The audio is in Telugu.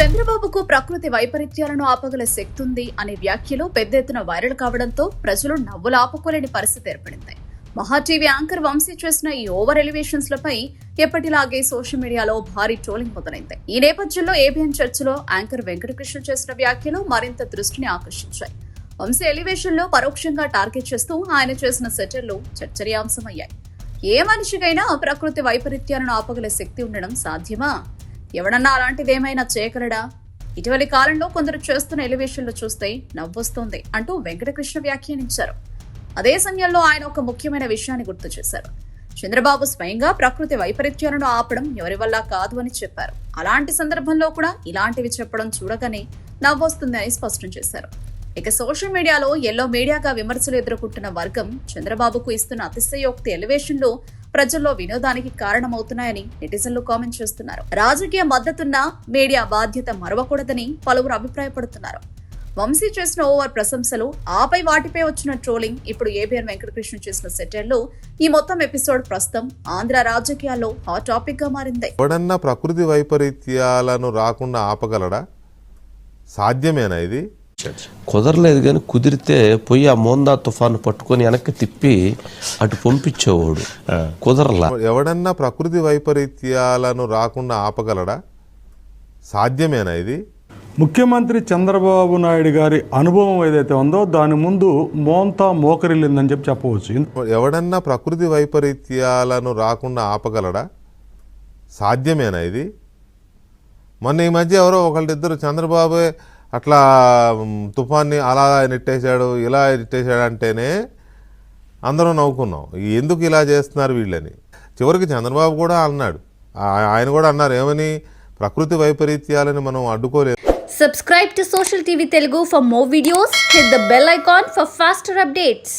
చంద్రబాబుకు ప్రకృతి వైపరీత్యాలను ఆపగల శక్తి ఉంది అనే వ్యాఖ్యలు పెద్ద ఎత్తున వైరల్ కావడంతో ప్రజలు నవ్వులు ఆపుకోలేని పరిస్థితి ఏర్పడింది. మహాటీవీ యాంకర్ వంశీ చేసిన ఈ ఓవర్ ఎలివేషన్స్ లపై ఎప్పటిలాగే సోషల్ మీడియాలో భారీ ట్రోలింగ్ మొదలైంది. ఈ నేపథ్యంలో ఏబిఎన్ చర్చలో యాంకర్ వెంకటకృష్ణ చేసిన వ్యాఖ్యలు మరింత దృష్టిని ఆకర్షించాయి. వంశీ ఎలివేషన్లో పరోక్షంగా టార్గెట్ చేస్తూ ఆయన చేసిన సెటర్లు చర్చనీయాంశమయ్యాయి. ఏ మనిషికైనా ప్రకృతి వైపరీత్యాలను ఆపగల శక్తి ఉండడం సాధ్యమా? ఎవడన్నా అలాంటిదేమైనా చేయగలడా ఇటీవలి కాలంలో కొందరు చేస్తున్న ఎలివేషన్లు చూస్తే నవ్వొస్తోంది అంటూ వెంకటకృష్ణ వ్యాఖ్యానించారు. అదే సమయంలో ఆయన ఒక ముఖ్యమైన విషయాన్ని గుర్తు చేశారు. చంద్రబాబు స్వయంగా ప్రకృతి వైపరీత్యాలను ఆపడం ఎవరి వల్ల కాదు అని చెప్పారు. అలాంటి సందర్భంలో కూడా ఇలాంటివి చెప్పడం చూడగానే నవ్వొస్తుంది అని స్పష్టం చేశారు. ఇక సోషల్ మీడియాలో ఎల్లో మీడియాగా విమర్శలు ఎదుర్కొంటున్న వర్గం చంద్రబాబుకు ఇస్తున్న అతిశయోక్తి ఎలివేషన్లు ప్రజల్లో వినోదానికి కారణమవుతున్నాయని నెటిజన్లు కామెంట్ చేస్తున్నారు. రాజకీయ మద్దతున్న మీడియా బాధ్యత మరవకూడదని పలువురు అభిప్రాయపడుతున్నారు. వంశీ చేసిన ఓవర్ ప్రశంసలు ఆపై వాటిపై వచ్చిన ట్రోలింగ్ ఇప్పుడు ఏబిఎన్ వెంకటకృష్ణ చేసిన సెటర్లు ఈ మొత్తం ఎపిసోడ్ ప్రస్తుతం ఆంధ్ర రాజకీయాల్లో హాట్ టాపిక్గా మారింది. ఎవడన్నా ప్రకృతి వైపరీత్యాలను రాకుండా ఆపగలడా? సాధ్యమేనా ఇది? కుదరలేదు కానీ కుదిరితే పోయి ఆ మోందా తుఫాను పట్టుకొని వెనక్కి తిప్పి అటు పంపించేవాడు. కుదరలా. ఎవడన్నా ప్రకృతి వైపరీత్యాలను రాకుండా ఆపగలడా? సాధ్యమేనా ఇది? ముఖ్యమంత్రి చంద్రబాబు నాయుడు గారి అనుభవం ఏదైతే ఉందో దాని ముందు మోంతా మోకరిల్లిందని చెప్పి చెప్పవచ్చు. ఎవడన్నా ప్రకృతి వైపరీత్యాలను రాకుండా ఆపగలడా? సాధ్యమేనా ఇది? మొన్న ఈ మధ్య ఎవరో ఒకళ్ళిద్దరు చంద్రబాబే అట్లా తుఫాన్ని అలా నెట్టేశాడు ఇలా నెట్టేశాడు అంటేనే అందరం నవ్వుకున్నాం. ఎందుకు ఇలా చేస్తున్నారు వీళ్ళని? చివరికి చంద్రబాబు కూడా అన్నాడు. ఆయన కూడా అన్నారు ఏమని? ప్రకృతి వైపరీత్యాలని మనం అడ్డుకోలేదు. Subscribe to social TV Telugu for more videos hit the bell icon for faster updates